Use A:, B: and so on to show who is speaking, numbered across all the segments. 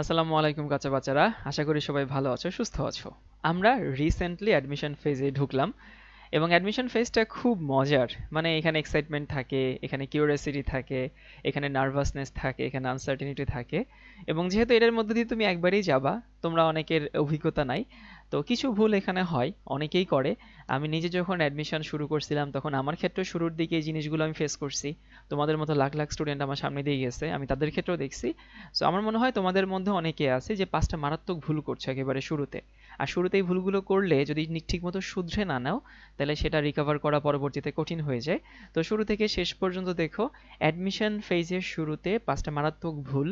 A: আসসালামু আলাইকুম কাঁচা বাচ্চারা, আশা করি সবাই ভালো আছো, সুস্থ আছো। আমরা রিসেন্টলি অ্যাডমিশন ফেজে ঢুকলাম, এবং অ্যাডমিশন ফেজটা খুব মজার। মানে এখানে এক্সাইটমেন্ট থাকে, এখানে কিউরিয়াসিটি থাকে, এখানে নার্ভাসনেস থাকে, এখানে আনসার্টিনিটি থাকে। এবং যেহেতু এটার মধ্যে দিয়ে তুমি একবারই যাবা, তোমরা অনেকের অভিজ্ঞতা নাই তো কিছু ভুল এখানে হয়, অনেকেই করে। আমি নিজে যখন অ্যাডমিশন শুরু করছিলাম, তখন আমার ক্ষেত্রে শুরুর দিকে এই জিনিসগুলো আমি ফেস করছি। তোমাদের মতো লাখ লাখ স্টুডেন্ট আমার সামনে দিয়ে গেছে, আমি তাদের ক্ষেত্রেও দেখছি। সো আমার মনে হয় তোমাদের মধ্যে অনেকে আছে যে পাঁচটা মারাত্মক ভুল করছে একেবারে শুরুতে। আর শুরুতে শুরুতেই ভুলগুলো করলে যদি ঠিকমতো শুধরে না নাও, তাহলে সেটা রিকভার করা পরবর্তীতে কঠিন হয়ে যায়। তো শুরু থেকে শেষ পর্যন্ত দেখো অ্যাডমিশন ফেজের শুরুতে পাঁচটা মারাত্মক ভুল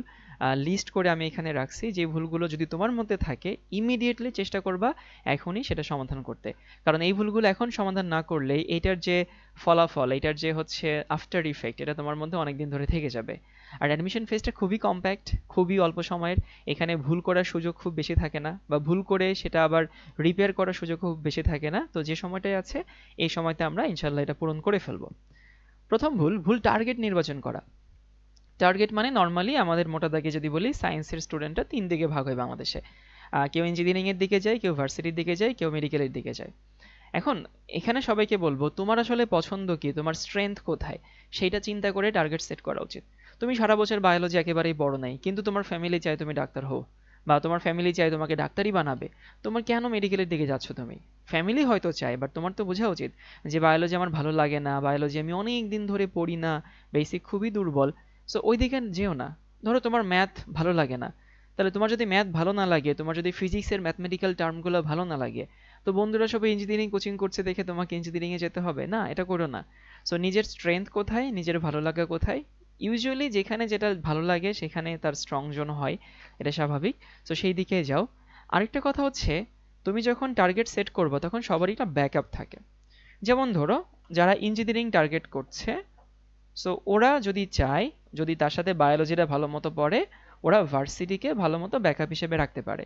A: লিস্ট করে আমি এখানে রাখছি যে ভুলগুলো যদি তোমার মধ্যে থাকে ইমিডিয়েটলি চেষ্টা করবা এখনই সেটা সমাধান করতে। কারণ এই ভুলগুলো এখন সমাধান না করলে এইটার যে ফলাফল, এটার যে হচ্ছে আফটার ইফেক্ট এটা তোমার মধ্যে অনেকদিন ধরে থেকে যাবে। আর অ্যাডমিশন ফেজটা খুবই কম্প্যাক্ট খুবই অল্প সময়ের। এখানে ভুল করার সুযোগ খুব বেশি থাকে না বা ভুল করে সেটা আবার রিপেয়ার করার সুযোগ খুব বেশি থাকে না। তো যে সময়টাই আছে, এই সময়তে আমরা ইনশাল্লাহ এটা পূরণ করে ফেলব। প্রথম ভুল ভুল টার্গেট নির্বাচন করা। টার্গেট মানে নর্মালি আমাদের মোটা দাগে যদি বলি সায়েন্সের স্টুডেন্টরা তিন দিকে ভাগ হয় বাংলাদেশে কেউ ইঞ্জিনিয়ারিংয়ের দিকে যায়, কেউ ভার্সিটির দিকে যায়, কেউ মেডিকেলের দিকে যায়। এখন এখানে সবাইকে বলব, তোমার আসলে পছন্দ কি? তোমার স্ট্রেংথ কোথায়? সেইটা চিন্তা করে টার্গেট সেট করা উচিত। তুমি সারা বছর বায়োলজি একেবারেই বড় নাই, কিন্তু তোমার ফ্যামিলি চায় তুমি ডাক্তার হও, বা তোমার ফ্যামিলি চায় তোমাকে ডাক্তারই বানাবে। তোমার কেন মেডিকেলের দিকে যাচ্ছ তুমি? ফ্যামিলি হয়তো চায় বাট তোমার তো বোঝা উচিত যে বায়োলজি আমার ভালো লাগে না বায়োলজি আমি অনেক দিন ধরে পড়ি না বেসিক খুবই দুর্বল। সো ওই দিকে যেও না। ধরো তোমার ম্যাথ ভালো লাগে না। তাহলে তোমার যদি ম্যাথ ভালো না লাগে, তোমার যদি ফিজিক্সের ম্যাথমেটিক্যাল টার্মগুলো ভালো না লাগে, তো বন্ধুরা সবাই ইঞ্জিনিয়ারিং কোচিং করছে দেখে তোমাকে ইঞ্জিনিয়ারিংয়ে যেতে হবে। না, এটা করো না। সো নিজের স্ট্রেংথ কোথায়, নিজের ভালো লাগা কোথায়? ইউজুয়ালি যেখানে যেটা ভালো লাগে, সেখানে তার স্ট্রং জোন হয়। এটা স্বাভাবিক। সো সেই দিকে যাও। আরেকটা কথা হচ্ছে, তুমি যখন টার্গেট সেট করব, তখন সবারই একটা ব্যাকআপ থাকে। যেমন ধরো, যারা ইঞ্জিনিয়ারিং টার্গেট করছে সো ওরা যদি চায় যদি তার সাথে বায়োলজিটা ভালো মতো পড়ে, ওরা ভার্সিটিকে ভালো মতো ব্যাকআপ হিসেবে রাখতে পারে।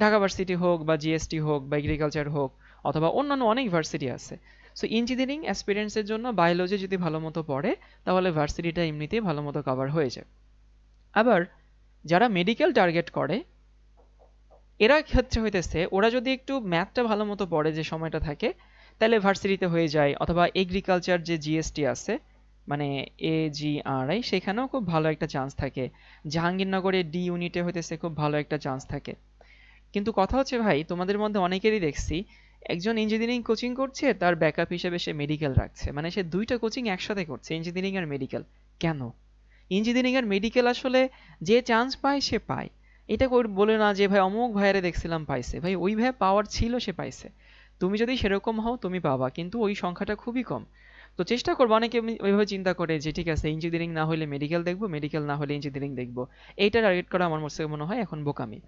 A: ঢাকা ভার্সিটি হোক বা জিএসটি হোক বা এগ্রিকালচার হোক, অথবা অন্যান্য অনেক ভার্সিটি আছে। সো ইঞ্জিনিয়ারিং অ্যাসপিরিয়েন্সের জন্য বায়োলজি যদি ভালো মতো পড়ে, তাহলে ভার্সিটিটা এমনিতেই ভালো মতো কভার হয়ে যায় আবার, যারা মেডিকেল টার্গেট করে, এরা ক্ষেত্রে হইতেছে, ওরা যদি একটু ম্যাথটা ভালো মতো পড়ে যে সময়টা থাকে, তাহলে ভার্সিটিতে হয়ে যায়, অথবা এগ্রিকালচার যে জিএসটি আছে মানে এ জি আর আই সেখানেও খুব ভালো একটা চান্স থাকে। জাহাঙ্গীরনগরে ডি ইউনিটে হইতেছে খুব ভালো একটা চান্স থাকে। কিন্তু কথা হচ্ছে ভাই, তোমাদের মধ্যে অনেকেরই দেখছি, একজন ইঞ্জিনিয়ারিং কোচিং করছে, তার ব্যাকআপ হিসেবে সে মেডিকেল রাখছে। মানে সে দুইটা কোচিং একসাথে করছে ইঞ্জিনিয়ারিং আর মেডিকেল কেন? ইঞ্জিনিয়ারিং আর মেডিকেল আসলে যে চান্স পায়, সে পায়। এটা বলে না যে, ভাই, অমুক ভাইয়ারে দেখছিলাম পাইছে। ভাই, ওই ভাইয়া পাওয়ার ছিল, সে পাইছে। তুমি যদি সেরকম হও, তুমি পাবা। কিন্তু ওই সংখ্যাটা খুবই কম। তো চেষ্টা করব, অনেকে ওইভাবে চিন্তা করে যে, ঠিক আছে ইঞ্জিনিয়ারিং না হলে মেডিকেল দেখব মেডিকেল না হলে ইঞ্জিনিয়ারিং দেখব। এইটা টার্গেট করা আমার মনে হয় এখন বোকামি।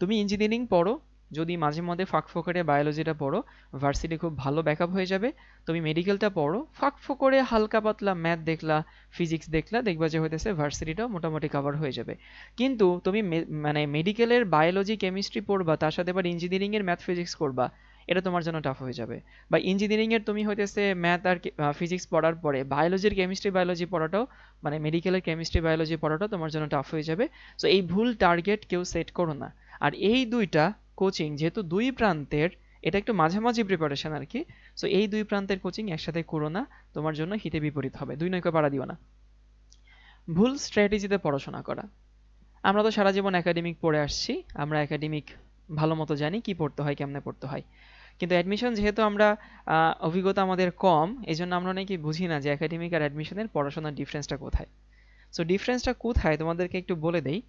A: তুমি ইঞ্জিনিয়ারিং পড়ো, যদি মাঝে মধ্যে ফাঁক ফোকরে বায়োলজিটা পড়ো ভার্সিটি খুব ভালো ব্যাকআপ হয়ে যাবে। তুমি মেডিকেলটা পড়ো, ফাঁক ফোকরে হালকা পাতলা ম্যাথ দেখলা ফিজিক্স দেখলা, দেখবা যে হইতেছে ভার্সিটিটাও মোটামুটি কভার হয়ে যাবে। কিন্তু তুমি মানে মেডিকেলের বায়োলজি কেমিস্ট্রি পড়বা, তার সাথে আবার ইঞ্জিনিয়ারিংয়ের ম্যাথ ফিজিক্স করবা। এটা তোমার জন্য টাফ হয়ে যাবে। বা ইঞ্জিনিয়ারিং এর তুমি হইতেছে ম্যাথ আর ফিজিক্স পড়ার পরে বায়োলজির কেমিস্ট্রি বায়োলজি পড়াটাও মানে মেডিকেলের কেমিস্ট্রি বায়োলজি পড়াটাও তোমার জন্য টাফ হয়ে যাবে। সো এই ভুল টার্গেট কেউ সেট করো না। আর এই দুইটা কোচিং যেহেতু দুই প্রান্তের, এটা একটু মাঝামাঝি প্রিপারেশন আর কি সো এই দুই প্রান্তের কোচিং একসাথে করো না, তোমার জন্য হিতে বিপরীত হবে। দুই নয়কে পাড়া দিও না। ভুল স্ট্র্যাটেজিতে পড়াশোনা করা। আমরা তো সারা জীবন একাডেমিক পড়ে আসছি, আমরা একাডেমিক ভালো মতো জানি কি পড়তে হয়, কেমনে পড়তে হয়। কিন্তু অ্যাডমিশন যেহেতু আমরা অভিজ্ঞতা আমাদের কম এই জন্য আমরা অনেকে বুঝি না যে একাডেমিক আর অ্যাডমিশনের পড়াশোনার ডিফারেন্সটা কোথায়। সো ডিফারেন্সটা কোথায় তোমাদেরকে একটু বলে দেই।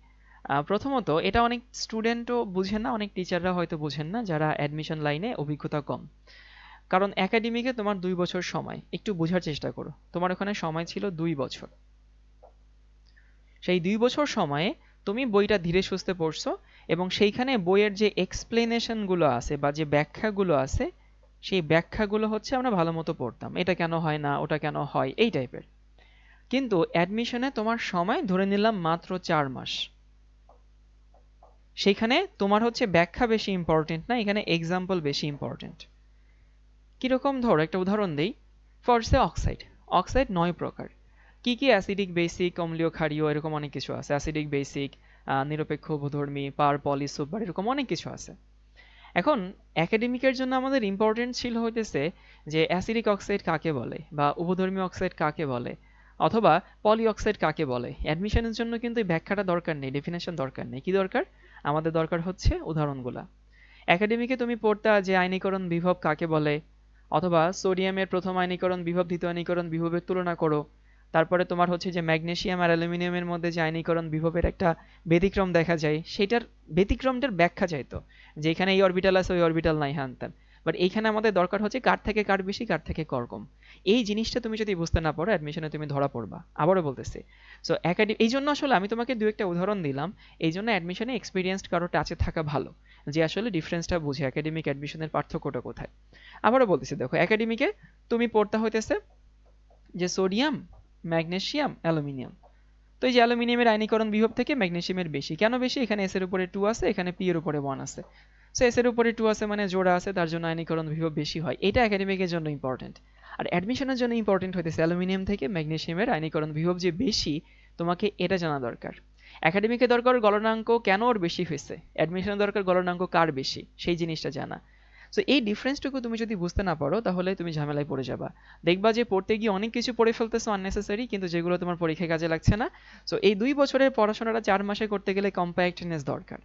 A: প্রথমত এটা অনেক স্টুডেন্টও বুঝেন না, অনেক টিচাররা হয়তো বুঝেন না যারা অ্যাডমিশন লাইনে অভিজ্ঞতা কম। কারণ একাডেমিকে তোমার দুই বছর সময়, একটু বোঝার চেষ্টা করো। তোমার ওখানে সময় ছিল দুই বছর। সেই দুই বছর সময়ে তুমি বইটা ধীরে সুস্থে পড়ছো এবং সেইখানে বইয়ের যে এক্সপ্লেনেশনগুলো আছে বা যে ব্যাখ্যাগুলো আছে, সেই ব্যাখ্যাগুলো হচ্ছে আমরা ভালো মতো পড়তাম। এটা কেন হয় না, ওটা কেন হয়, এই টাইপের কিন্তু অ্যাডমিশনে তোমার সময় ধরে নিলাম মাত্র চার মাস। সেখানে তোমার হচ্ছে ব্যাখ্যা বেশি ইম্পর্টেন্ট না, এখানে এক্সাম্পল বেশি ইম্পর্টেন্ট কীরকম ধর, একটা উদাহরণ দিই। ফরসে অক্সাইড অক্সাইড নয় প্রকার। কি কি অ্যাসিডিক বেসিক অম্লীয়, ক্ষারীয়, এরকম অনেক কিছু আছে। অ্যাসিডিক বেসিক নিরপেক্ষ উপধর্মী পার, পলি সুপার এরকম অনেক কিছু আছে। এখন একাডেমিকের জন্য আমাদের ইম্পর্টেন্ট ছিল হইতেছে যে অ্যাসিডিক অক্সাইড কাকে বলে বা উপধর্মী অক্সাইড কাকে বলে অথবা পলি অক্সাইড কাকে বলে। অ্যাডমিশনের জন্য কিন্তু এই ব্যাখ্যাটা দরকার নেই ডেফিনেশন দরকার নেই। কি দরকার? আমাদের দরকার হচ্ছে উদাহরণগুলা। একাডেমিকে তুমি পড়তা যে আইনীকরণ বিভব কাকে বলে? অথবা সোডিয়ামের প্রথম আইনীকরণ, বিভব দ্বিতীয় আয়নীকরণ বিভবের তুলনা করো। তারপরে তোমার হচ্ছে যে ম্যাগনেসিয়াম আর অ্যালুমিনিয়ামের মধ্যে যে আয়নীকরণ বিভবের একটা ব্যতিক্রম দেখা যায়, সেটার ব্যতিক্রমটার ব্যাখ্যা চাইতো যে এখানে এই অরবিটাল আছে, ওই অরবিটাল নাই, হ্যান ত্যান। বাট এইখানে আমাদের দরকার হচ্ছে কার থেকে কার বেশি, কার থেকে কর কম। এই জিনিসটা তুমি যদি বুঝতে না পারো অ্যাডমিশনে তুমি ধরা পড়বা। আবারও বলতেছি। সো একাডেমি এই জন্য আসলে আমি তোমাকে দু একটা উদাহরণ দিলাম। এই জন্য অ্যাডমিশনে এক্সপিরিয়েন্সড কারও টাচে থাকা ভালো, যে আসলে ডিফারেন্সটা বুঝে একাডেমিক অ্যাডমিশনের পার্থক্যটা কোথায়। আবারও বলতেছি, দেখো একাডেমিকে তুমি পড়তে হইতেছে যে সোডিয়াম ম্যাগনেসিয়াম অ্যালুমিনিয়াম। তো এই যে অ্যালুমিনিয়ামের আয়নীকরণ বিভব থেকে ম্যাগনেসিয়ামের বেশি। কেন বেশি? এখানে এস এর উপরে টু আছে, এখানে পি এর উপরে ওয়ান আছে। সো এস এর উপরে টু আছে মানে জোড়া আছে, তার জন্য আয়নীকরণ বিভব বেশি হয়। এটা একাডেমিকের জন্য ইম্পর্টেন্ট আর অ্যাডমিশনের জন্য ইম্পর্টেন্ট হইতেছে অ্যালুমিনিয়াম থেকে ম্যাগনেসিয়ামের আয়নীকরণ বিভব যে বেশি, তোমাকে এটা জানা দরকার। একাডেমিকে দরকার গলনাঙ্ক কেন ওর বেশি হয়েছে অ্যাডমিশনের দরকার গলনাঙ্ক কার বেশি? সেই জিনিসটা জানা। সো এই ডিফারেন্সটুকু তুমি যদি বুঝতে না পারো, তাহলে তুমি ঝামেলায় পড়ে যাবা। দেখবা যে পড়তে গিয়ে অনেক কিছু পড়ে ফেলতেছো আননেসেসারি কিন্তু যেগুলো তোমার পরীক্ষায় কাজে লাগছে না। সো এই দুই বছরের পড়াশোনাটা চার মাসে করতে গেলে কম্প্যাক্টনেস দরকার।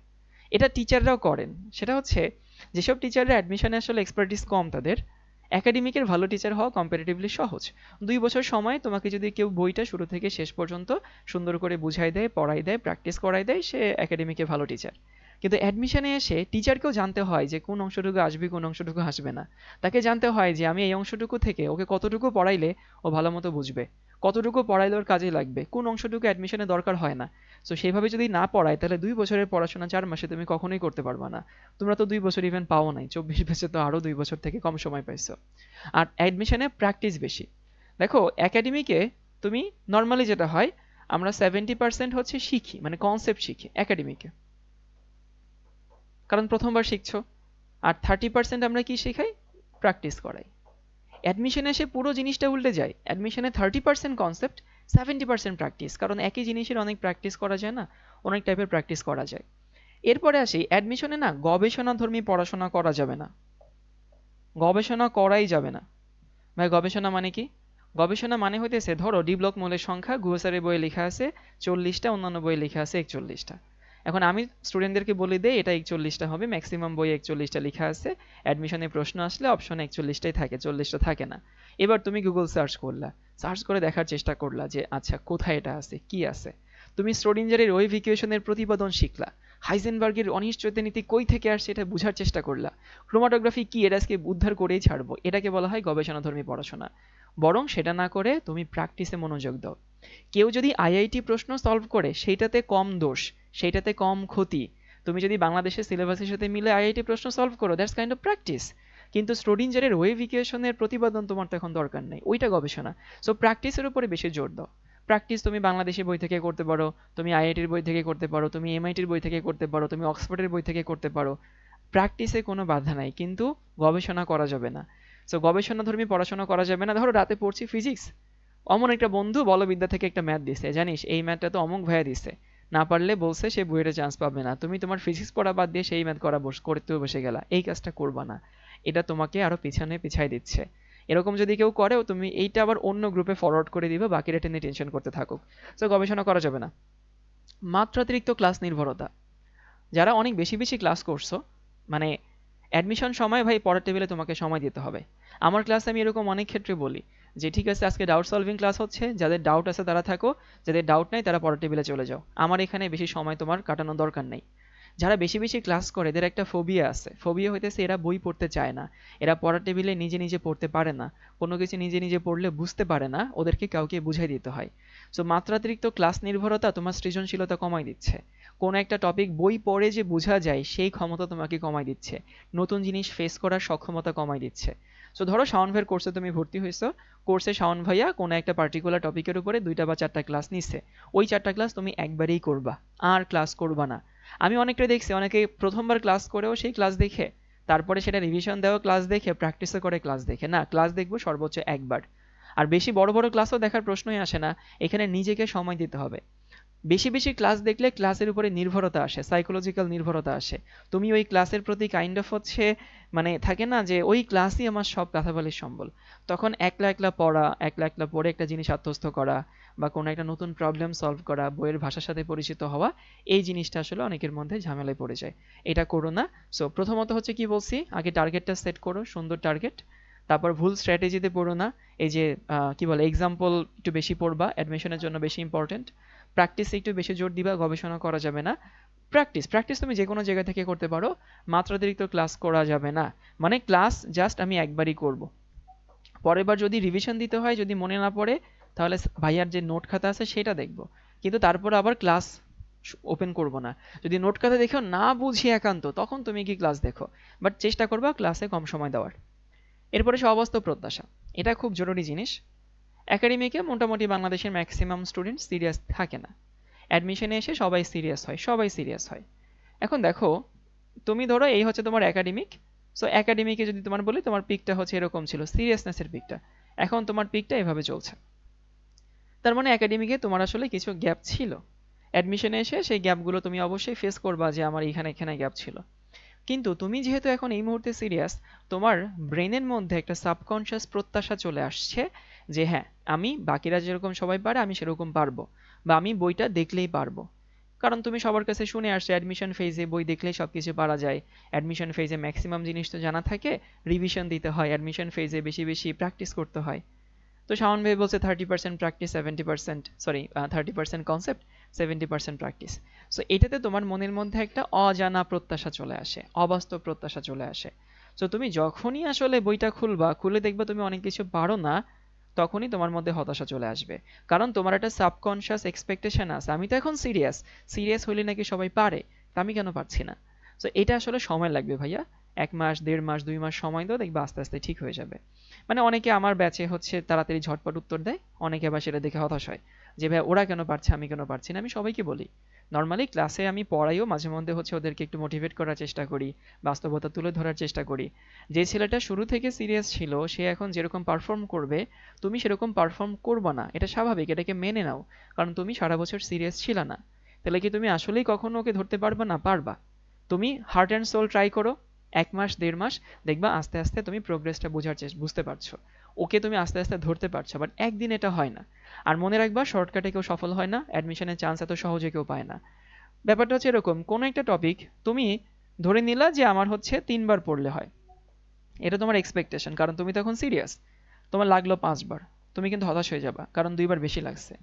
A: এটা টিচাররাও করেন। সেটা হচ্ছে, যেসব টিচাররা অ্যাডমিশনে আসলে এক্সপার্টিস কম তাদের একাডেমিকের ভালো টিচার হওয়া কম্পারেটিভলি সহজ। দুই বছর সময় তোমাকে যদি কেউ বইটা শুরু থেকে শেষ পর্যন্ত সুন্দর করে বুঝাই দেয় পড়াই দেয় প্র্যাকটিস করাই দেয়, সে একাডেমিকে ভালো টিচার কিন্তু অ্যাডমিশনে এসে টিচারকেও জানতে হয় যে কোন অংশটুকু আসবে, কোন অংশটুকু আসবে না। তাকে জানতে হয় যে আমি এই অংশটুকু থেকে ওকে কতটুকু পড়াইলে ও ভালো মতো বুঝবে, কতটুকু পড়াইলে ওর কাজে লাগবে, কোন অংশটুকু অ্যাডমিশনে দরকার হয় না। সো সেইভাবে যদি না পড়ায়, তাহলে দুই বছরের পড়াশোনা চার মাসে তুমি কখনোই করতে পারবা না। তোমরা তো দুই বছর ইভেন পাও নাই, চব্বিশ বছর তো আরও দুই বছর থেকে কম সময় পাইছো। আর অ্যাডমিশনে প্র্যাকটিস বেশি। দেখো একাডেমিকে তুমি নর্মালি যেটা হয়, আমরা সেভেন্টি পার্সেন্ট হচ্ছে শিখি মানে কনসেপ্ট শিখি একাডেমিকে কারণ প্রথমবার শিখছো। আর থার্টি পার্সেন্ট আমরা কি শেখাই? প্র্যাকটিস করাই। অ্যাডমিশনে এসে পুরো জিনিসটা উল্টে যায়। অ্যাডমিশনে thirty percent concept seventy percent practice কারণ একই জিনিসের অনেক প্র্যাকটিস করা যায় না, অনেক টাইপের প্র্যাকটিস করা যায়। এরপরে আসি অ্যাডমিশনে না গবেষণাধর্মী পড়াশোনা করা যাবে না। গবেষণা করাই যাবে না। ভাই, গবেষণা মানে কি? গবেষণা মানে হইতেছে, ধরো ডি ব্লক মৌলের সংখ্যা, গুহসারের বইয়ে লেখা আছে চল্লিশটা, অন্যান্য বইয়ে লেখা আছে একচল্লিশটা। এখন আমি স্টুডেন্টদেরকে বলে দেই, এটা একচল্লিশটা হবে ম্যাক্সিমাম বই একচল্লিশটা লেখা আছে অ্যাডমিশনে প্রশ্ন আসলে অপশন একচল্লিশটাই থাকে, চল্লিশটা থাকে না। এবার তুমি গুগল সার্চ করলা সার্চ করে দেখার চেষ্টা করলা যে আচ্ছা কোথায় এটা আছে, কি আছে? তুমি স্ট্রোডিঞ্জারের ওয়েভ ইকুয়েশনের প্রতিপাদন শিখলা, হাইজেনবার্গের অনিশ্চয়তা নীতি কই থেকে আসছে এটা বোঝার চেষ্টা করলা ক্রোমাটোগ্রাফি কি, এটা আজকে উদ্ধার করেই ছাড়বো, এটাকে বলা হয় গবেষণাধর্মী পড়াশোনা। বরং সেটা না করে তুমি প্র্যাকটিসে মনোযোগ দাও। কেউ যদি আইআইটি প্রশ্ন সলভ করে, সেইটাতে কম দোষ সেইটাতে কম ক্ষতি। তুমি যদি বাংলাদেশের সিলেবাসের সাথে মিলে আইআইটি প্রশ্ন সলভ করো দ্যাটস কাইন্ড অফ প্র্যাকটিস কিন্তু স্ট্রোডিঞ্জারের ওয়েভ ইকুয়েশনের প্রতিপাদন তোমার তো এখন দরকার নেই, ওইটা গবেষণা। সো প্র্যাকটিসের উপরে বেশি জোর দাও। প্র্যাকটিস তুমি বাংলাদেশি বই থেকে করতে পারো, তুমি আইআইটির বই থেকে করতে পারো, তুমি এমআইটির বই থেকে করতে পারো, তুমি অক্সফোর্ডের বই থেকে করতে পারো। প্র্যাকটিসে কোনো বাধা নাই, কিন্তু গবেষণা করা যাবে না। সো গবেষণাধর্মী পড়াশোনা করা যাবে না। ধরো রাতে পড়ছি ফিজিক্স অমন একটা বন্ধু বলবিদ্যা থেকে একটা ম্যাথ দিছে, জানিস? এই ম্যাথটা তো অমুক ভাইয়া দিছে। না পারলে বলছে সে বইয়ের চান্স পাবে না। তুমি তোমার ফিজিক্স পড়া বাদ দিয়ে সেই ম্যাথ করা বস করতে বসে গেলা। এই কাজটা করবা না। এটা তোমাকে আরও পিছনে পিছাই দিচ্ছে। এরকম যদি কেউ করেও তুমি এইটা আবার অন্য গ্রুপে ফরওয়ার্ড করে দিবে, বাকিরা টেনে টেনশন করতে থাকুক। সো গবেষণা করা যাবে না। মাত্রাতিরিক্ত ক্লাস নির্ভরতা। যারা অনেক বেশি বেশি ক্লাস করছ মানে অ্যাডমিশন সময় ভাই পড়ার টেবিলে তোমাকে সময় দিতে হবে। আমার ক্লাসে আমি এরকম অনেক ক্ষেত্রে বলি। যে ঠিক আছে, আজকে ডাউট সলভিং ক্লাস হচ্ছে, যাদের ডাউট আছে তারা থাকো, যাদের ডাউট নাই তারা পড়ার টেবিলে চলে যাও। আমার এখানে বেশি সময় তোমার কাটানোর দরকার নেই। যারা বেশি বেশি ক্লাস করে, এদের একটা ফোবিয়া আছে। ফোবিয়া হইতেছে এরা বই পড়তে চায় না। এরা পড়ার টেবিলে নিজে নিজে পড়তে পারে না। কোনো কিছু নিজে নিজে পড়লে বুঝতে পারে না, ওদেরকে কাউকে বুঝাই দিতে হয়। সো মাত্রাতিরিক্ত ক্লাস নির্ভরতা তোমার সৃজনশীলতা কমাই দিচ্ছে। কোনো একটা টপিক বই পড়ে যে বোঝা যায়, সেই ক্ষমতা তোমাকে কমাই দিচ্ছে। নতুন জিনিস ফেস করার সক্ষমতা কমাই দিচ্ছে। সো ধরো শাওন ভাইয়ের কোর্সে তুমি ভর্তি হয়েছো। কোর্সে শাওন ভাইয়া কোনো একটা পার্টিকুলার টপিকের উপরে দুইটা বা চারটা ক্লাস নিচ্ছে ওই চারটা ক্লাস তুমি একবারেই করবা, আর ক্লাস করবা না। আমি অনেকটা দেখছি, অনেকে প্রথমবার ক্লাস করেও সেই ক্লাস দেখে, তারপরে সেটা রিভিশন দেওয়া ক্লাস দেখে প্র্যাকটিসও করে ক্লাস দেখে। না ক্লাস দেখব সর্বোচ্চ একবার। আর বেশি বড় বড় ক্লাসও দেখার প্রশ্নই আসে না, এখানে নিজেকে সময় দিতে হবে। বেশি বেশি ক্লাস দেখলে ক্লাসের উপরে নির্ভরতা আসে সাইকোলজিক্যাল নির্ভরতা আসে। তুমি ওই ক্লাসের প্রতি কাইন্ড অফ হচ্ছে মানে থাকে না যে ওই ক্লাসই আমার সব কথা বলার সম্বল। তখন একলা একলা পড়া, একলা একলা পড়ে একটা জিনিস আত্মস্থ করা বা কোনো একটা নতুন প্রবলেম সলভ করা, বইয়ের ভাষার সাথে পরিচিত হওয়া, এই জিনিসটা আসলে অনেকের মধ্যে ঝামেলায় পড়ে যায়। এটা করো না। সো প্রথমত হচ্ছে কি বলছি? আগে টার্গেটটা সেট করো, সুন্দর টার্গেট তারপর ভুল স্ট্র্যাটেজিতে পড়ো না। এই যে কি বলে এক্সাম্পল একটু বেশি পড়বা অ্যাডমিশনের জন্য বেশি ইম্পর্টেন্ট প্র্যাকটিসে একটু বেশি জোর দিবা, গবেষণা করা যাবে না। প্র্যাকটিস প্র্যাকটিস তুমি যে কোনো জায়গা থেকে করতে পারো, মাত্রাতিরিক্ত ক্লাস করা যাবে না। মানে ক্লাস জাস্ট আমি একবারই করব। পরের বার যদি রিভিশন দিতে হয়, যদি মনে না পড়ে, তাহলে ভাইয়ার যে নোট খাতা আছে সেটা দেখব। কিন্তু তারপর আবার ক্লাস ওপেন করব না। যদি নোট খাতা দেখো না বুঝি একান্ত, তখন তুমি কি ক্লাস দেখো। বাট চেষ্টা করবা ক্লাসে কম সময় দেওয়ার। এরপরে সে অবাস্তব প্রত্যাশা। এটা খুব জরুরি জিনিস। একাডেমিকে মোটামুটি বাংলাদেশের ম্যাক্সিমাম স্টুডেন্ট সিরিয়াস থাকে না। অ্যাডমিশনে এসে সবাই সিরিয়াস হয়, সবাই সিরিয়াস হয়। এখন দেখো, তুমি ধরো এই হচ্ছে তোমার একাডেমিক সো একাডেমিকে যদি তোমার বলি, তোমার পিকটা হচ্ছে এরকম ছিল সিরিয়াসনেসের পিকটা এখন তোমার পিকটা এভাবে চলছে। তার মানে একাডেমিকে তোমার আসলে কিছু গ্যাপ ছিল। অ্যাডমিশনে এসে সেই গ্যাপগুলো তুমি অবশ্যই ফেস করবা যে আমার এখানে এখানে গ্যাপ ছিল। কিন্তু তুমি যেহেতু এখন এই মুহূর্তে সিরিয়াস তোমার ব্রেনের মধ্যে একটা সাবকনশিয়াস প্রত্যাশা চলে আসছে যে হ্যাঁ আমি বাকিরা যেরকম সবাই পারে, আমি সেরকম পারব। বা আমি বইটা দেখলেই পারব। কারণ তুমি সবার কাছে শুনে আসছো অ্যাডমিশন ফেজে বই দেখলেই সব কিছু পারা যায়। অ্যাডমিশন ফেজে ম্যাক্সিমাম জিনিস তো জানা থাকে রিভিশন দিতে হয় অ্যাডমিশন ফেজে বেশি বেশি প্র্যাকটিস করতে হয়। তো শাওন ভাই বলছে thirty percent practice seventy percent sorry thirty percent concept seventy percent practice so এটাতে তোমার মনের মধ্যে একটা অজানা প্রত্যাশা চলে আসে, অবাস্তব প্রত্যাশা চলে আসে। সো তুমি যখনই আসলে বইটা খুলবা, খুলে দেখবা তুমি অনেক কিছু পারো না তখনই তোমার মধ্যে হতাশা চলে আসবে। কারণ তোমার একটা সাবকনশিয়াস এক্সপেকটেশন আছে। আমি তো এখন সিরিয়াস সিরিয়াস হলে নাকি সবাই পারে। তা আমি কেন পারছি না? সো এটা আসলে সময় লাগবে ভাইয়া। এক মাস, দেড় মাস, দুই মাস সময় দাও, দেখবে আস্তে আস্তে ঠিক হয়ে যাবে। মানে অনেকে আমার ব্যাচে হচ্ছে তাড়াতাড়ি ঝটপট উত্তর দেয়, অনেকে আবার সেটা দেখে হতাশ হয়। যে ভাই ওরা কেন পারছে, আমি কেন পারছি না? আমি সবাইকে বলি। নর্মালি ক্লাসে আমি পড়াইও, মাঝে মধ্যে হচ্ছে ওদেরকে একটু মোটিভেট করার চেষ্টা করি, বাস্তবতা তুলে ধরার চেষ্টা করি। যে ছেলেটা শুরু থেকে সিরিয়াস ছিল, সে এখন যেরকম পারফর্ম করবে, তুমি সেরকম পারফর্ম করবে না। এটা স্বাভাবিক, এটাকে মেনে নাও, কারণ তুমি সারা বছর সিরিয়াস ছিল না। তাহলে কি তুমি আসলেই কখনো ওকে ধরতে পারবা না? পারবা। তুমি হার্ট অ্যান্ড সোল ট্রাই করো, এক মাস, দেড় মাস, দেখবা আস্তে আস্তে তুমি প্রোগ্রেসটা বোঝার চেষ্টা বুঝতে পারছ। ওকে তুমি আস্তে আস্তে ধরতে পারছ বাট একদিন এটা হয় না। আর মনে রাখবা শর্টকাটে কেউ সফল হয় না অ্যাডমিশনের চান্স এত সহজে কেউ পায় না। ব্যাপারটা হচ্ছে এরকম, কোনো একটা টপিক তুমি ধরে নিলা যে আমার হচ্ছে তিনবার পড়লে হয়। এটা তোমার এক্সপেকটেশন কারণ তুমি তখন সিরিয়াস তোমার লাগল পাঁচবার, তুমি কিন্তু হতাশ হয়ে যাবা, কারণ দুইবার বেশি লাগছে।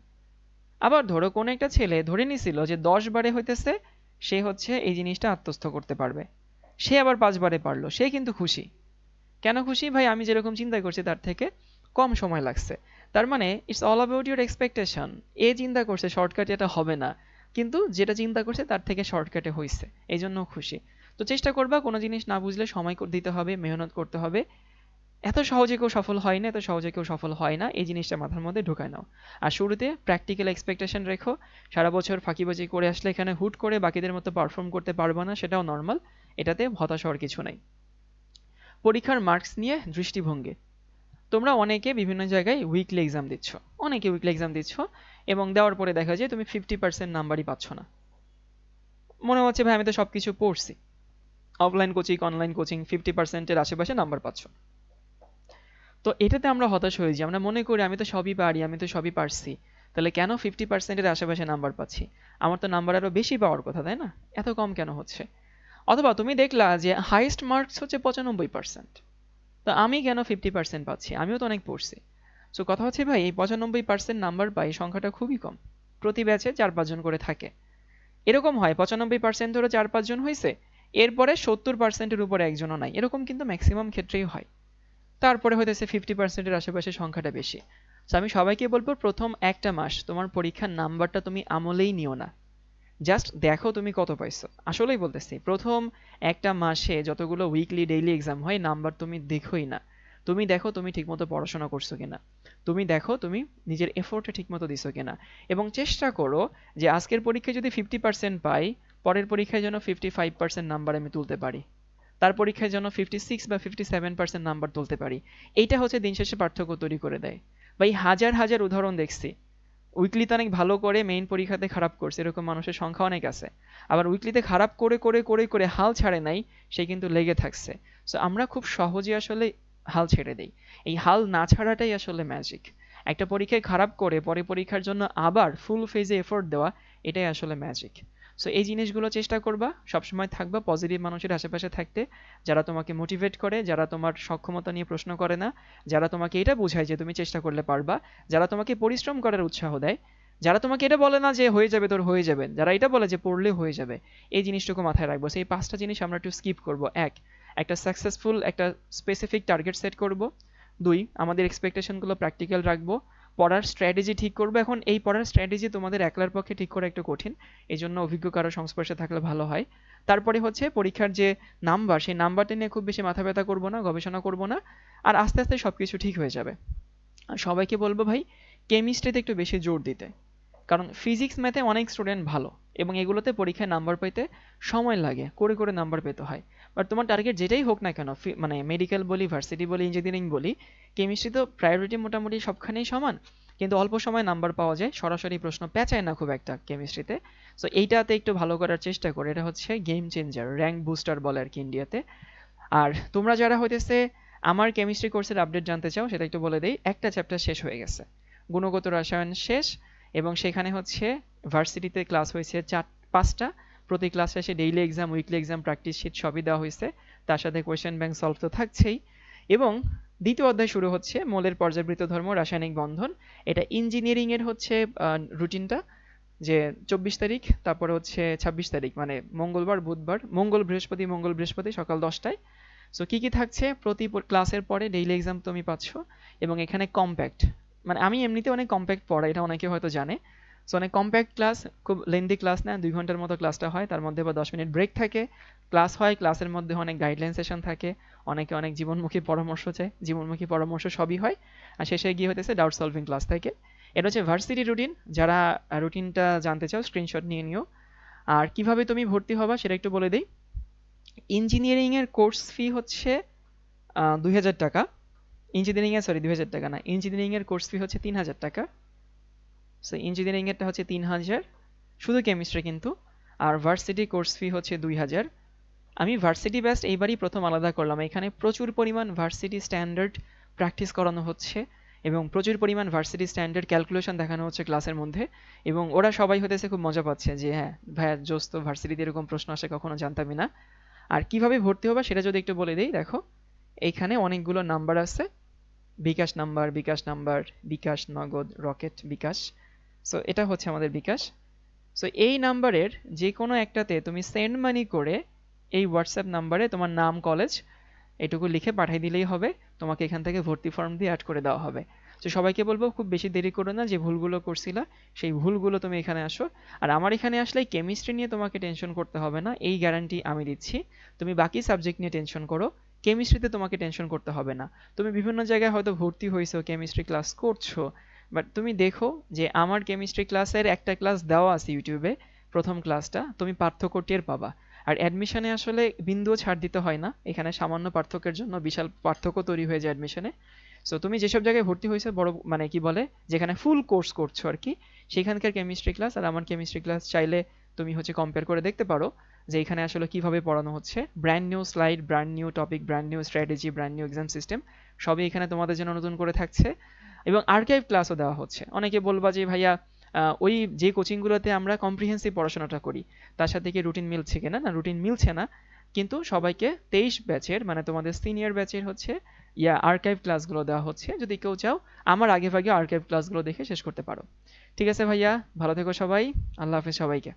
A: আবার ধরো, কোনো একটা ছেলে ধরে নিছিল যে দশ বারে হইতেছে, সে হচ্ছে এই জিনিসটা আত্মস্থ করতে পারবে। সে আবার পাঁচবারে পারল, সে কিন্তু খুশি। কেন খুশি? ভাই, আমি যেরকম চিন্তা করছি তার থেকে কম সময় লাগছে। তার মানে it's all about your expectation এ চিন্তা করছে শর্টকাটে এটা হবে না। কিন্তু যেটা চিন্তা করছে তার থেকে শর্টকাটে হয়েছে এই জন্য খুশি। তো চেষ্টা করবা, কোনো জিনিস না বুঝলে সময় দিতে হবে, মেহনত করতে হবে। এত সহজে কেউ সফল হয় না, এত সহজে কেউ সফল হয় না। এই জিনিসটা মাথার মধ্যে ঢুকায় নাও। আর শুরুতে প্র্যাকটিক্যাল এক্সপেকটেশন রেখো। সারা বছর ফাঁকিবাজি করে আসলে এখানে হুট করে বাকিদের মতো পারফর্ম করতে পারব না, সেটাও নর্মাল এটাতে হতাশ হওয়ার কিছু নাই। পরীক্ষার মার্কস নিয়ে দৃষ্টিভঙ্গি। তোমরা অনেকে বিভিন্ন জায়গায় উইকলি এক্সাম দিচ্ছ। অনেকে উইকলি এক্সাম দিচ্ছ এবং দেওয়ার পরে দেখা যায় তুমি ফিফটি পার্সেন্ট নাম্বারই পাচ্ছ না। মনে হচ্ছে, ভাই, আমি তো সব কিছু পড়ছি offline coaching online coaching fifty পার্সেন্টের আশেপাশে নাম্বার পাচ্ছ তো এটাতে আমরা হতাশ হয়ে যাই। আমরা মনে করি, আমি তো সবই পারি, আমি তো সবই পারছি। তাহলে কেন ফিফটি পার্সেন্টের আশেপাশে নাম্বার পাচ্ছি? আমার তো নাম্বার আরও বেশি পাওয়ার কথা, তাই না? এত কম কেন হচ্ছে? অথবা তুমি দেখলা যে হাইয়েস্ট মার্কস হচ্ছে পঁচানব্বই পার্সেন্ট তো আমি কেন ফিফটি পার্সেন্ট পাচ্ছি? আমিও তো অনেক পড়ছি। সো কথা হচ্ছে ভাই, এই পঁচানব্বই পার্সেন্ট নাম্বার পাই সংখ্যাটা খুবই কম। প্রতি ব্যাচে চার পাঁচজন করে থাকে। এরকম হয়, পঁচানব্বই পার্সেন্ট ধরো চার পাঁচজন হয়েছে এরপরে সত্তর পার্সেন্টের উপরে একজনও নাই। এরকম কিন্তু ম্যাক্সিমাম ক্ষেত্রেই হয়। তারপরে হইতেছে ফিফটি পার্সেন্টের আশেপাশে সংখ্যাটা বেশি। সো আমি সবাইকে বলব, প্রথম একটা মাস তোমার পরীক্ষার নাম্বারটা তুমি আমলেই নিও না। জাস্ট দেখো তুমি কত পাইছো। আসলেই বলতেছি, প্রথম একটা মাসে যতগুলো উইকলি ডেইলি এক্সাম হয় নাম্বার তুমি দেখোই না। তুমি দেখো তুমি ঠিকমতো পড়াশোনা করছ কিনা। তুমি দেখো তুমি নিজের এফোর্টে ঠিকমতো দিছো কিনা। এবং চেষ্টা করো যে আজকের পরীক্ষায় যদি ফিফটি পার্সেন্ট পাই, পরের পরীক্ষায় যেন ফিফটি ফাইভ পার্সেন্ট নাম্বার আমি তুলতে পারি। তার পরীক্ষায় যেন ফিফটি সিক্স বা ফিফটি সেভেন পার্সেন্ট নাম্বার তুলতে পারি। এইটা হচ্ছে দিন শেষে পার্থক্য তৈরি করে দেয়। বা এই হাজার হাজার উদাহরণ দেখছি। উইকলিতে অনেক ভালো করে মেইন পরীক্ষাতে খারাপ করছে, এরকম মানুষের সংখ্যা অনেক আছে। আবার উইকলিতে খারাপ করে করে করে করে হাল ছাড়ে নাই, সে কিন্তু লেগে থাকছে। সো আমরা খুব সহজে আসলে হাল ছেড়ে দেই। এই হাল না ছাড়াটাই আসলে ম্যাজিক একটা পরীক্ষায় খারাপ করে, পরে পরীক্ষার জন্য আবার ফুল ফেজে এফোর্ট দেওয়া, এটাই আসলে ম্যাজিক সো এই জিনিসগুলো চেষ্টা করবা। সবসময় থাকবা পজিটিভ মানুষের আশেপাশে থাকতে। যারা তোমাকে মোটিভেট করে, যারা তোমার সক্ষমতা নিয়ে প্রশ্ন করে না, যারা তোমাকে এটা বোঝায় যে তুমি চেষ্টা করলে পারবা, যারা তোমাকে পরিশ্রম করার উৎসাহ দেয়, যারা তোমাকে এটা বলে না যে হয়ে যাবে তোর, হয়ে যাবে। যারা এটা বলে যে পড়লে হয়ে যাবে, এই জিনিসটুকু মাথায় রাখব। সেই পাঁচটা জিনিস আমরা একটু স্কিপ করব। এক, একটা সাকসেসফুল একটা স্পেসিফিক টার্গেট সেট করব। দুই, আমাদের এক্সপেকটেশনগুলো প্র্যাকটিক্যাল রাখব। পড়ার স্ট্র্যাটেজি ঠিক করবে। এখন এই পড়ার স্ট্র্যাটেজি তোমাদের একলার পক্ষে ঠিক করা একটু কঠিন। এই জন্য অভিজ্ঞ কারও সংস্পর্শে থাকলে ভালো হয়। তারপরে হচ্ছে পরীক্ষার যে নাম্বার সেই নাম্বারটা নিয়ে খুব বেশি মাথা ব্যথা করব না, গবেষণা করব না। আর আস্তে আস্তে সব কিছু ঠিক হয়ে যাবে। আর সবাইকে বলব ভাই কেমিস্ট্রিতে একটু বেশি জোর দিতে। কারণ ফিজিক্স ম্যাথে অনেক স্টুডেন্ট ভালো এবং এগুলোতে পরীক্ষায় নাম্বার পেতে সময় লাগে, করে করে নাম্বার পেতে হয়। বাট তোমার টার্গেট যেটাই হোক না কেন মানে মেডিকেল বলি ভার্সিটি বলি ইঞ্জিনিয়ারিং বলি কেমিস্ট্রি তো প্রায়োরিটি মোটামুটি সবখানেই সমান। কিন্তু অল্প সময় নাম্বার পাওয়া যায়, সরাসরি প্রশ্ন পেঁচায় না খুব একটা কেমিস্ট্রিতে সো এইটাতে একটু ভালো করার চেষ্টা করে, এটা হচ্ছে গেম চেঞ্জার র্যাঙ্ক বুস্টার বলে আর কি ইন্ডিয়াতে আর তোমরা যারা হইতেছে আমার কেমিস্ট্রি কোর্সের আপডেট জানতে চাও, সেটা একটু বলে দেই, একটা চ্যাপ্টার শেষ হয়ে গেছে। গুণগত রসায়ন শেষ, এবং সেখানে হচ্ছে ভার্সিটিতে ক্লাস হয়েছে চার, পাঁচটা। প্রতি ক্লাস শেষে daily exam weekly exam practice sheet সবই দেওয়া হয়েছে। তার সাথে কোয়েশ্চেন ব্যাংক সলভ তো থাকছেই। এবং দ্বিতীয় অধ্যায় শুরু হচ্ছে মোলের পর্যাবৃত ধর্ম, রাসায়নিক বন্ধন। এটা ইঞ্জিনিয়ারিং এর হচ্ছে রুটিনটা যে চব্বিশ তারিখ, তারপরে হচ্ছে ছাব্বিশ তারিখ মানে মঙ্গলবার, বুধবার, মঙ্গল বৃহস্পতি মঙ্গল বৃহস্পতি সকাল দশটায়। সো কি কি থাকছে? প্রতি ক্লাসের পরে ডেইলি এক্সাম তুমি পাচ্ছ। এবং এখানে কম্প্যাক্ট মানে আমি এমনিতে অনেক কম্প্যাক্ট পড়াই, এটা অনেকে হয়তো জানে। সো অনেক কম্প্যাক্ট ক্লাস খুব লেন্দি ক্লাস না, দুই ঘণ্টার মতো ক্লাসটা হয়। তার মধ্যে বা দশ মিনিট ব্রেক থাকে। ক্লাস হয় ক্লাসের মধ্যে অনেক গাইডলাইন সেশন থাকে। অনেকে অনেক জীবনমুখী পরামর্শ চায়। জীবনমুখী পরামর্শ সবই হয়। আর শেষে গিয়ে হতেছে ডাউট সলভিং ক্লাস থাকে। এটা হচ্ছে ভার্সিটি রুটিন যারা রুটিনটা জানতে চাও স্ক্রিনশট নিয়ে নিও। আর কীভাবে তুমি ভর্তি হবা সেটা একটু বলে দিই। ইঞ্জিনিয়ারিংয়ের কোর্স ফি হচ্ছে দুই হাজার টাকা। ইঞ্জিনিয়ারিংয়ে সরি দুই হাজার টাকা না। ইঞ্জিনিয়ারিংয়ের কোর্স ফি হচ্ছে তিন হাজার টাকা। সো ইঞ্জিনিয়ারিংয়েরটা হচ্ছে তিন হাজার। শুধু কেমিস্ট্রি কিন্তু। আর ভার্সিটি কোর্স ফি হচ্ছে দুই হাজার। আমি ভার্সিটি বেস্ট এইবারই প্রথম আলাদা করলাম। এখানে প্রচুর পরিমাণ ভার্সিটি স্ট্যান্ডার্ড প্র্যাকটিস করানো হচ্ছে এবং প্রচুর পরিমাণ ভার্সিটি স্ট্যান্ডার্ড ক্যালকুলেশন দেখানো হচ্ছে ক্লাসের মধ্যে এবং ওরা সবাই হতেছে খুব মজা পাচ্ছে যে হ্যাঁ ভাইয়া জোস তো ভার্সিটিতে এরকম প্রশ্ন আসে কখনো জানতামই না। আর কীভাবে ভর্তি হবে সেটা যদি একটু বলে দিই, দেখো, এইখানে অনেকগুলো নাম্বার আছে। বিকাশ নাম্বার বিকাশ নাম্বার বিকাশ, নগদ রকেট বিকাশ। সো এটা হচ্ছে আমাদের বিকাশ। সো এই নাম্বারের যে কোনো একটাতে তুমি সেন্ড মানি করে এই হোয়াটসঅ্যাপ নাম্বারে তোমার নাম কলেজ এটুকু লিখে পাঠিয়ে দিলেই হবে। তোমাকে এখান থেকে ভর্তি ফর্ম দিয়ে অ্যাড করে দেওয়া হবে। তো সবাইকে বলব, খুব বেশি দেরি করো না, যে ভুলগুলো করছিলা, সেই ভুলগুলো তুমি এখানে আসো। আর আমার এখানে আসলে কেমিস্ট্রি নিয়ে তোমাকে টেনশন করতে হবে না, এই গ্যারান্টি আমি দিচ্ছি। তুমি বাকি সাবজেক্ট নিয়ে টেনশন করো কেমিস্ট্রিতে তোমাকে টেনশন করতে হবে না। তুমি বিভিন্ন জায়গায় হয়তো ভর্তি হয়েছো কেমিস্ট্রি ক্লাস করছ বাট তুমি দেখো যে আমার কেমিস্ট্রি ক্লাসের একটা ক্লাস দেওয়া আছে ইউটিউবে প্রথম ক্লাসটা তুমি পার্থক্য টের পাবা। আর অ্যাডমিশনে আসলে বিন্দুও ছাড় দিতে হয় না, এখানে সামান্য পার্থক্যের জন্য বিশাল পার্থক্য তৈরি হয়ে যায় অ্যাডমিশনে সো তুমি যেসব জায়গায় ভর্তি হয়েছে, বড় মানে কি বলে, যেখানে ফুল কোর্স করছ আর কি, সেখানকার কেমিস্ট্রি ক্লাস আর আমার কেমিস্ট্রি ক্লাস চাইলে তুমি হচ্ছে কম্পেয়ার করে দেখতে পারো যে এখানে আসলে কীভাবে পড়ানো হচ্ছে। Brand new slide brand new topic brand new strategy brand new exam system সবই এখানে তোমাদের জন্য নতুন করে থাকছে। এবং আর্কাইভ ক্লাসও দেওয়া হচ্ছে। অনেকে বলবা যে, ভাইয়া ওই যে কোচিংগুলোতে আমরা কম্প্রিহেন্সিভ পড়াশোনাটা করি, তার সাথে কি রুটিন মিলছে কিনা? না রুটিন মিলছে না, কিন্তু সবাইকে তেইশ ব্যাচের মানে তোমাদের সিনিয়র ব্যাচের হচ্ছে, ইয়া আর্কাইভ ক্লাসগুলো দেওয়া হচ্ছে। যদি কেউ চাও, আমার আগে ভাগে আর্কাইভ ক্লাসগুলো দেখে শেষ করতে পারো। ঠিক আছে ভাইয়া, ভালো থেকো সবাই, আল্লাহ হাফেজ সবাইকে।